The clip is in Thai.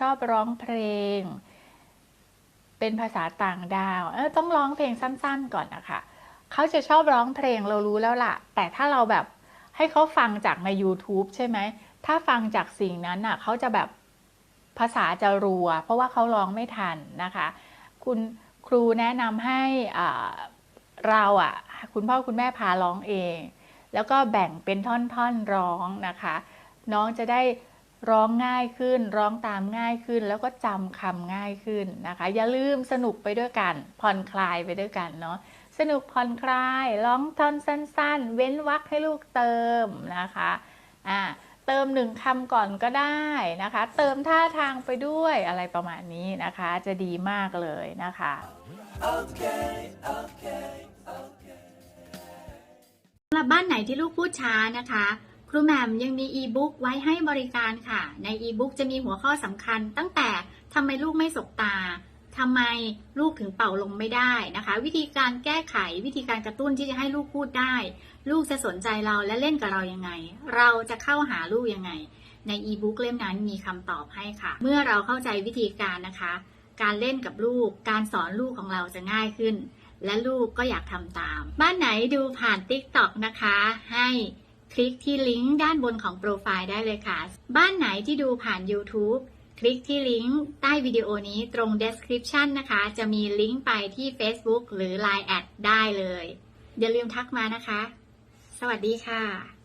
ชอบร้องเพลง เป็นภาษาต่างดาวเออต้องร้องเพลงสั้น ๆ ก่อนนะคะเขาจะชอบร้องเพลงเรารู้แล้วล่ะ แต่ถ้าเราแบบให้เขาฟังจากใน YouTube ใช่ไหม ถ้าฟังจากสิ่งนั้นน่ะเขาจะแบบภาษาจะรัว เพราะว่าเขาร้องไม่ทันนะคะ คุณครูแนะนำให้อ่าเราอะ คุณพ่อคุณแม่พาร้องเอง แล้วก็แบ่งเป็นท่อนๆร้องนะคะ น้องจะได้ ร้องง่ายขึ้น ร้องตามง่ายขึ้น แล้วก็จำคำง่ายขึ้นนะคะ อย่าลืมสนุกไปด้วยกัน ผ่อนคลายไปด้วยกันเนาะสนุกผ่อนคลาย ร้องท่อนสั้น ๆ เว้นวรรคให้ลูกเติมนะคะอ่าเติมหนึ่งคำก่อนก็ได้นะคะ เติมท่าทางไปด้วยอะไรประมาณนี้นะคะ จะดีมากเลยนะคะสำหรับบ้านไหนที่ลูกพูดช้านะคะ ครูแหม่มยังมีอีบุ๊กไว้ให้บริการค่ะ ในอีบุ๊กจะมีหัวข้อสำคัญ ตั้งแต่ทำไมลูกไม่สบตาทำไมลูกถึงเป่าลมไม่ได้นะคะ วิธีการแก้ไขวิธีการกระตุ้นที่จะให้ลูกพูดได้ ลูกจะสนใจเราและเล่นกับเรายังไง เราจะเข้าหาลูกยังไง ในอีบุ๊กเล่มนั้นมีคำตอบให้ค่ะ เมื่อเราเข้าใจวิธีการนะคะ การเล่นกับลูก การสอนลูกของเราจะง่ายขึ้น และลูกก็อยากทำตาม บ้านไหนดูผ่าน TikTok นะคะ ให้ คลิกที่ลิงก์ด้านบนของโปรไฟล์ได้เลยค่ะ บ้านไหนที่ดูผ่าน YouTube คลิกที่ลิงก์ใต้วิดีโอนี้ตรง description นะคะ จะมีลิงก์ไปที่ Facebook หรือ Line แอดได้เลย อย่าลืมทักมานะคะ สวัสดีค่ะ